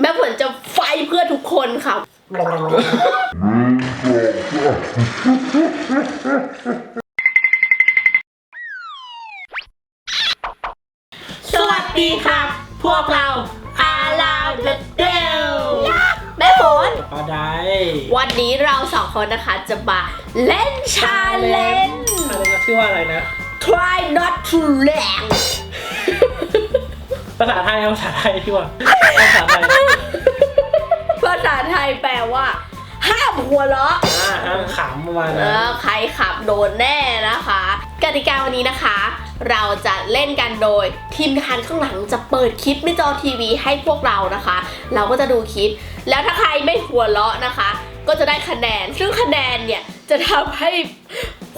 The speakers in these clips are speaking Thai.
แม่ฝนจะไฟเพื่อทุกคนค่ะ สวัสดีครับ พวกเราอาลาเดเดลแม่ฝนก็ได้วันนี้เราสองคนนะคะจะมาเล่นชาเลนจ์อะไรนะชื่อว่าอะไรนะ try not to laugh ภาษาไทยเอาภาษาไทยดีกว่าภาษาไทยภาษาไทยแปลว่า ห้ามหัวเราะอ่าห้ามขำประมาณเอนั้นอใครขับโดนแน่นะคะ กติกาวันนี้นะคะ เราจะเล่นกันโดยทีมงานข้างหลังจะเปิดคลิปในจอทีวีให้พวกเรานะคะ เราก็จะดูคลิป แล้วถ้าใครไม่หัวเราะนะคะ ก็จะได้คะแนน ซึ่งคะแนนเนี่ยจะทำให้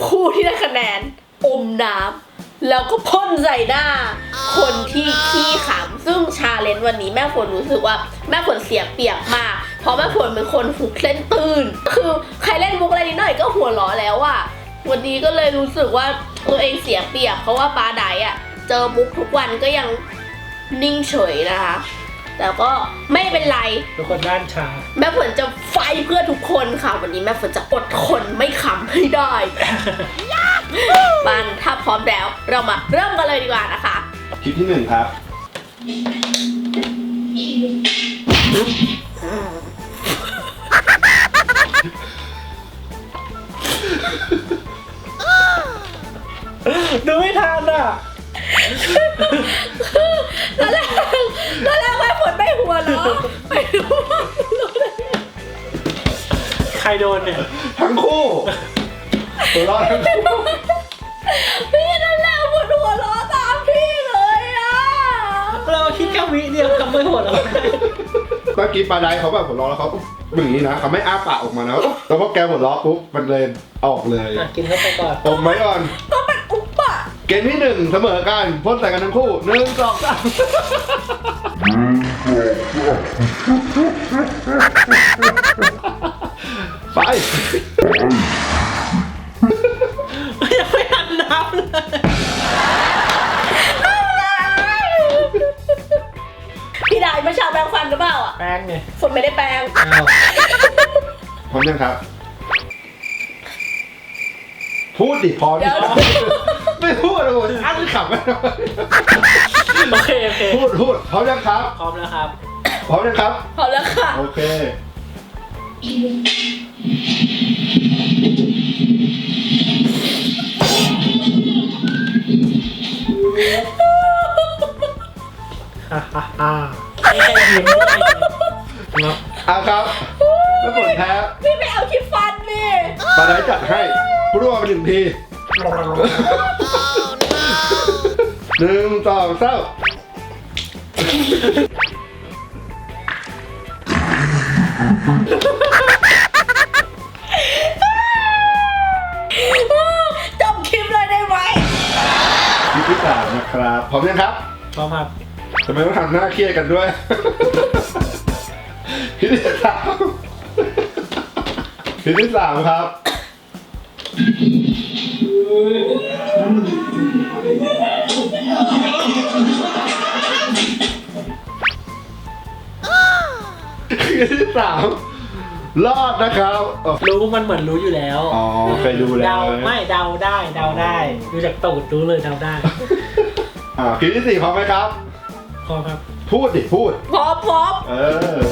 ผู้ที่ได้คะแนนอมน้ำ แล้วก็พ่นใส่หน้า คนที่ขี้ขำซึ่งชาเลนจ์วันนี้แม่ฝนรู้สึกว่าแม่ฝนเสียเปรียบมาก เพราะแม่ฝนเป็นคนหุกเส้นตื่น คือใครเล่นมุกอะไรนิดหน่อยก็หัวเราะแล้วอะวันนี้ก็เลยรู้สึกว่าตัวเองเสียเปรียบ เพราะว่าปาไดอะเจอมุกทุกวันก็ยังนิ่งเฉยนะคะ แต่ก็ไม่เป็นไร ทุกคนด้านชา แม่ฝนจะไฟเพื่อทุกคนค่ะ วันนี้แม่ฝนจะอดทนไม่ขำให้ได้มันถ้า พร้อมแล้ว เรามาเริ่มกันเลยดีกว่านะคะคลิปที่หนึ่งครับ ดูไม่ทันอะ ตอนแรกตอนแรกแม่ฝนไม่หัวเหรอไม่รู้ใครโดนเนี่ย ทั้งคู่ตัวรอดทั้งคู่ พี่นั่นแหละฝนหัวล้อตามพี่เลยอะเราคิดแค่วิเดียวทำไม่หมดแล้วเมื่อกี้ปลาไดเขาแบบหัวเร้อแล้วเขาอย่างนี้นะเขาไม่อ้าปากออกมานะแล้วพอแกหัวเร้อปุ๊บมันเลยออกเลยอะกินเข้าไปก่อนอมไว้ก่อนก็มันอุปะเกมที่หนึ่งเสมอกันพ่นใส่กันทั้งคู่หนึ่งสองสามไปยังไม่ทั นนับเลยพี่ได้เมื่อเช้าแปรงฟันหรือเปล่าอะแป้งเนี่ยฝนไม่ได้แปรงอ้าวพร้อมยังครับ พูดดิพอดิเดี๋ยวไม่พูดเลยผมอั้นขำไม่ได้โอเคโอเคพูดพูดพร้อมยังครับ พร้อมแล้วครับ พร้อมยังครับ พอแล้วค่ะ โอเค ฮ่าฮ่าฮ่าไม่ใช่ยิ้มไม่ใช่ยิ้มเนาะอะครับแล้วผลแพ้พี่ไม่เอาที่ฟันนี่ปาไดจัดให้พูดว่าไปหนึ่งทีหนึ่งสองสามจบคลิปเลยได้ไหมคลิปที่สามนะครับพร้อมยังครับพร้อมครับ ทำไมต้องทำหน้าเครียดกันด้วยคลิปที่สามคลิปที่สามครับคลิปที่สามรอดนะครับอ๋อรู้มันเหมือนรู้อยู่แล้วอ๋อเคยดูแล้วเดาไม่เดาได้เดาได้ ดูจากตูดรู้เลยเดาได้ อ่าคลิปที่สี่พร้อมไหมครับ พร้อมครับพูดดิพูดพร้อมพร้อมเออ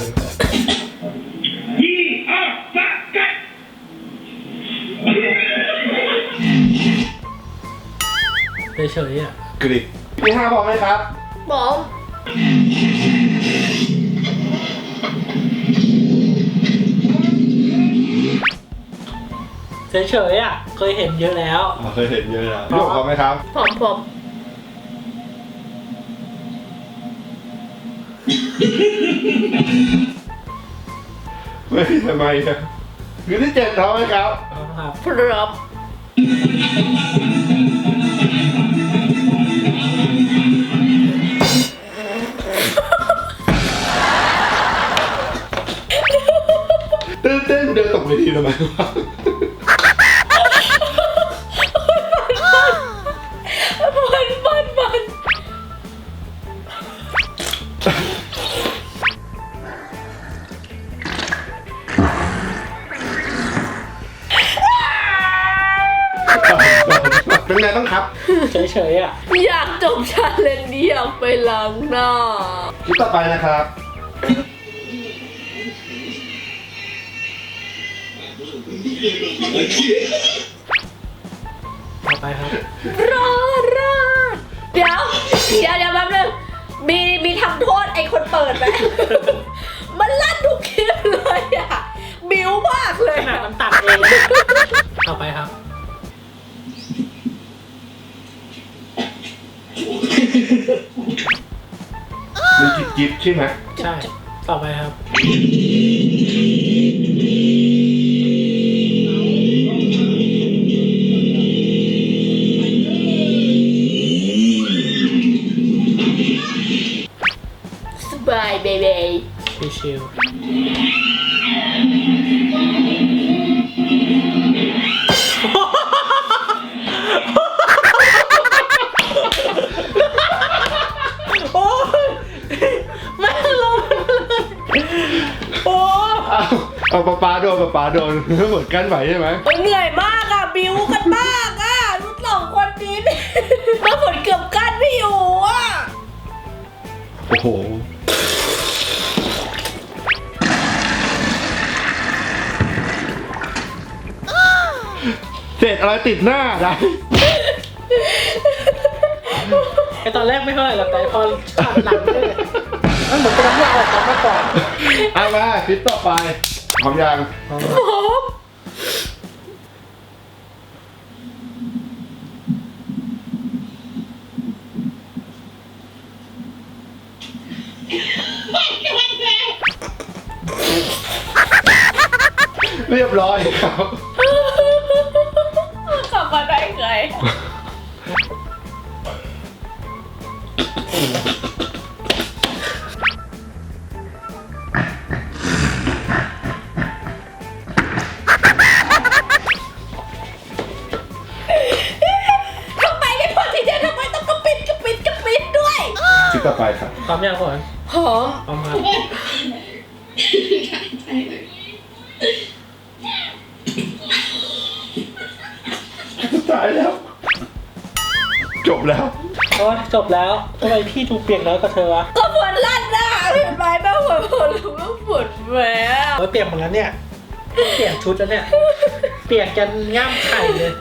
เฉยๆอะกริกที่ห้าพร้อมไหมครับพร้อมเฉยๆอะเคยเห็นเยอะแล้วอ๋อเคยเห็นเยอะแล้วพี่หยกพร้อมไหมครับพร้อมพร้อม ไม่ทำไมอะคลิปที่เจ็ดพร้อมไหมครับ พร้อมครับพร้อมตื่นเต้นเดินตกเวทีทำไมวะ เป็นไงบ้างครับ เฉยๆอะ อยากจบชาเลนจ์นี้อยากไปล้างหน้า คลิปต่อไปนะครับ ต่อไปครับ รอดรอดเดี๋ยว เดี๋ยวเดี๋ยวแป๊บนึงมีมีทำโทษไอ้คนเปิดไหม มันลั่นทุกคลิปเลยอะ บิวมากเลยขนาดอะมันตัดเอง ต่อไปครับ มันจิบจิบใช่ไหมใช่ ต่อไปครับ สบายเบเบชิวๆ ปลาปลาโดนปลาปลาโดนเหมือนกันไหวใช่ไหมเหนื่อยมากอะบิวกันมากอะลูกสองคนนี้นี่มาผลเกือบกั้นไม่อยู่อะโอ้โหเศษอะไรติดหน้าได้ไอตอนแรกไม่เท่าไหร่หรอกแต่พอฉากหลังเนี่ยมันเหมือนเป็นน้ำลายออกมาก่อนเอามาคลิปต่อไปพ ร้อมยังผมเรียบร้อยครับ ขับมาได้ไง ต่อไปครับพร้อมยังก่อนหอมพร้อมครับตายแล้ว จบแล้วโอ้ยจบแล้วทำไมพี่ถูกเปลี่ยนแล้วกับเธอวะก็ปวดลั่นหน้าเห็นไหมแม่ปวดปวดแล้วปวดแหวเออเปลี่ยนหมดแล้วเนี่ย เปลี่ยนชุดแล้วเนี่ย เปลี่ยนกันง่ามไข่เลย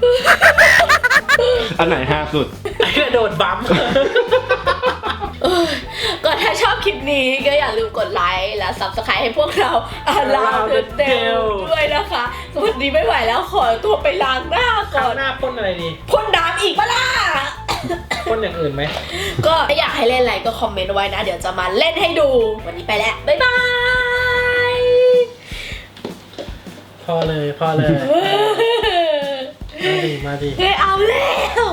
อันไหนฮาสุด ไอ้กระโดดบัมป์เออ ก็ถ้าชอบคลิปนี้ก็อย่าลืมกดไลค์และ subscribe ให้พวกเราอาลาเดเดลด้วยนะคะ สวัสดีไม่ไหวแล้วขอตัวไปล้างหน้าคราก่อวน หน้าพ่นอะไรดีพ่นน้ำอีกปะล่ะ พ่นอย่างอื่นไหม ก็ถ้าอยากให้เล่นอะไรก็คอมเมนต์ไว้นะ เดี๋ยวจะมาเล่นให้ดู วันนี้ไปแล้ว บ๊ายบาย พอเลยพอเลย มาดิมาดิ เฮ้ยเอาแล้ว